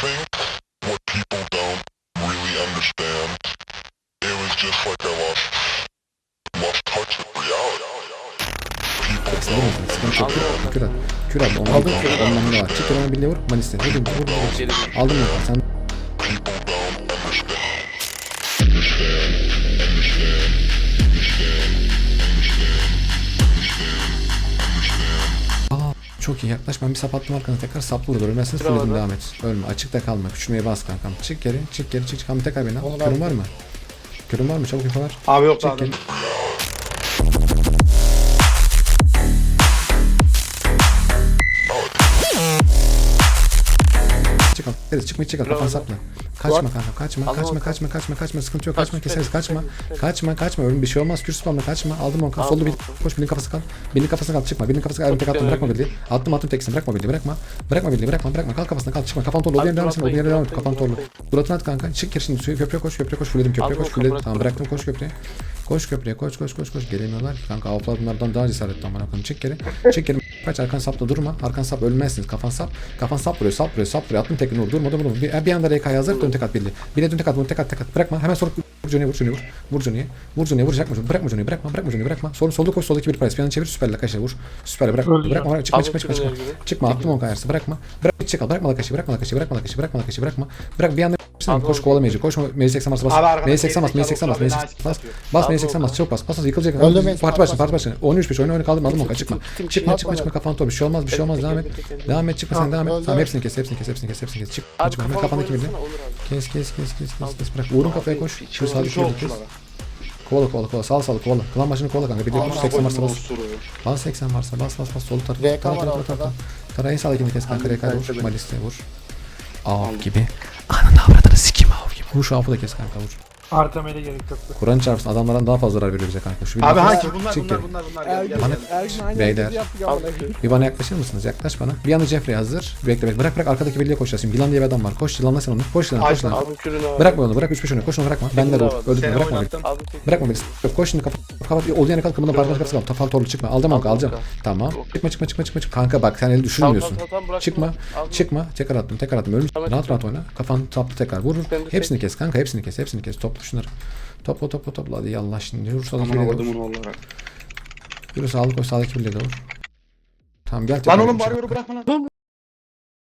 think what people don't really understand, it was just like I lost lost touch with reality. People don't understand. Kür at. Kür at. Onu aldım. Ondan da var. Çık ona birliğe vur. Manis'te. Aldım onu. Sen Çok iyi yaklaş. Ben bir sap attım arkana tekrar saplı vurdu. Ölmezsin fulledim devam et. Ölme. Açıkta kalma. Küçülmeye bas kankam. Çık geri. Çık geri. Çık çık. Hamdi tekrar beni. Körün var mı? Körün var mı? Çabuk yapalar. Abi yok Çık abi. geri. Çık al. Evet, çıkma çık al. Kafan sapla. Kaçma kanka. Kaçma. Kaçma. Kaçma. Kaçma. Kaçma. Sıkıntı yok. Kaçma. Keseriz. Kaçma. Kaçma. Kaçma. Ölüm bir şey olmaz. Kür spamla kaçma. Aldım onu. Soldu bir. Koş. Birinin kafası kal. Birinin kafasına kal. Çıkma. Birinin kafasına kal. Tek attım. Bırakma birliği. Attım attım teksin. Bırakma birliği. Bırakma. Bırakma birliği. Bırakma. Bırakma. Kal kafasına kal. Çıkma. Kafan torlu. Yere devam etsin. Yere devam et. Kafan torlu. Duratını at kanka. Çık geri şimdi. Suyu köprüye koş. Köprüye koş. Fulledim. Köprüye Aldım koş. Fulledim. Tamam bıraktım. Koş köprüye. Koş köprüye. Koş koş koş koş. Gelemiyorlar ki kanka. Avuklar bunlardan daha cesaretli amına koyayım. Çık geri. Çık geri. Kaç arkan sapla durma. Arkan sap ölmezsiniz. Kafan sap. Kafan sap vuruyor. Sap vuruyor. Sap vuruyor. Attım tekini vur. Durma durma. Bir, bir anda RK hazır. Dön tek at birliği. Bir de dön tek at. Vur tek at tek at. Bırakma. Hemen sonra vur Johnny'ye vur Johnny'ye vur. Vur Johnny'ye. Vur Johnny'ye vuracak mı? Bırakma Johnny'yi. Bırakma. Bırakma Johnny'yi. Bırakma. Sol solda koş. Soldaki bir price. Bir çevir. Süperle kaşe vur. Süperle bırakma. Öldüreceğim. Bırakma. Çıkma çıkma çıkma. Çıkma. Çıkma. Attım on kayarsı. Bırakma. Bırak. Çık al. Bırakma lakaşı. Bırakma lakaşı. Bırakma lakaşı. Bırakma lakaşı. Bırakma. Bırak bir anda Aldım koş kovalamayacak. Koş. Meclis 80 bas bas. Abi arkada Meclis 80 bas. Meclis 80 bas. geri Meclis zekalı 80 bas. Bas Aldım Meclis 80 bas. Çabuk bas. Bas bas. Yıkılacak. Parti başına. Parti başına. 13 5 oyunu oyunu kaldım. Aldım onu. Çıkma. Çıkma çıkma çıkma. Kafan top. Bir şey olmaz. Bir şey olmaz. Devam et. Devam et. Çıkma sen devam et. Tamam hepsini kes. Hepsini kes. Hepsini kes. Hepsini kes. Çık. Çıkma. Hemen kafandaki birini. Kes kes kes kes kes kes bırak. Uğur'un kafaya koş. Şu sağdaki oldu kes. Kovala kovala kovala. Sağ sağ kovala. Klan başını kovala kanka. Bir de Aman 80 varsa bas. Bas 80 varsa bas bas bas. Solu tar. VK Tara tara tara tara. Tara en sağdakini kes kanka. Rekar vur. Maliste vur. Av gibi. Ananı avradını sikim av gibi. Vur şu avı da kes kanka vur. Arkamaya gerek yoktu. Kur'an çarpsın adamlardan daha fazla zarar veriyor bize kanka. Şu bir Abi hangi bunlar Çık bunlar geri. bunlar bunlar. Gel, gel, Ergin, gel. Ergin aynı Beyler. Bir bana yaklaşır mısınız? Yaklaş bana. Bir anda Jeffrey hazır. Bekle bekle. Bırak bırak arkadaki birliğe koşacağız. Şimdi Yılan diye bir adam var. Koş yılanla sen onu. Koş yılan koş yılan. Bırakma onu bırak 3 5 onu. Koş onu bırakma. Ben de Seni bırakma beni. Yok, Koş şimdi kapat. Kapat. Olduğu yere kal. Kımına parmak kapısı kal. Tafal torlu çıkma. Aldım onu alacağım. Tamam. Çıkma çıkma çıkma çıkma. Kanka bak sen eli düşürmüyorsun. Tamam, tamam, tamam, bıraktım. Çıkma. Aldım. Çıkma. Tekrar attım. Tekrar attım. Ölmüş. Tamam, Rahat rahat oyna. Kafan taplı tekrar. Vur. vur. Ben de Hepsini kes kanka. Hepsini kes. Hepsini kes. Topla şunları. Topla topla topla. Hadi yallah şimdi. Sağdaki Aman birliğe avradım vur. onu olarak. Yürü sağlık koş. Sağdaki birliğe de vur. Tamam gel. Lan tekrar oğlum gel. varyoru bırakma lan.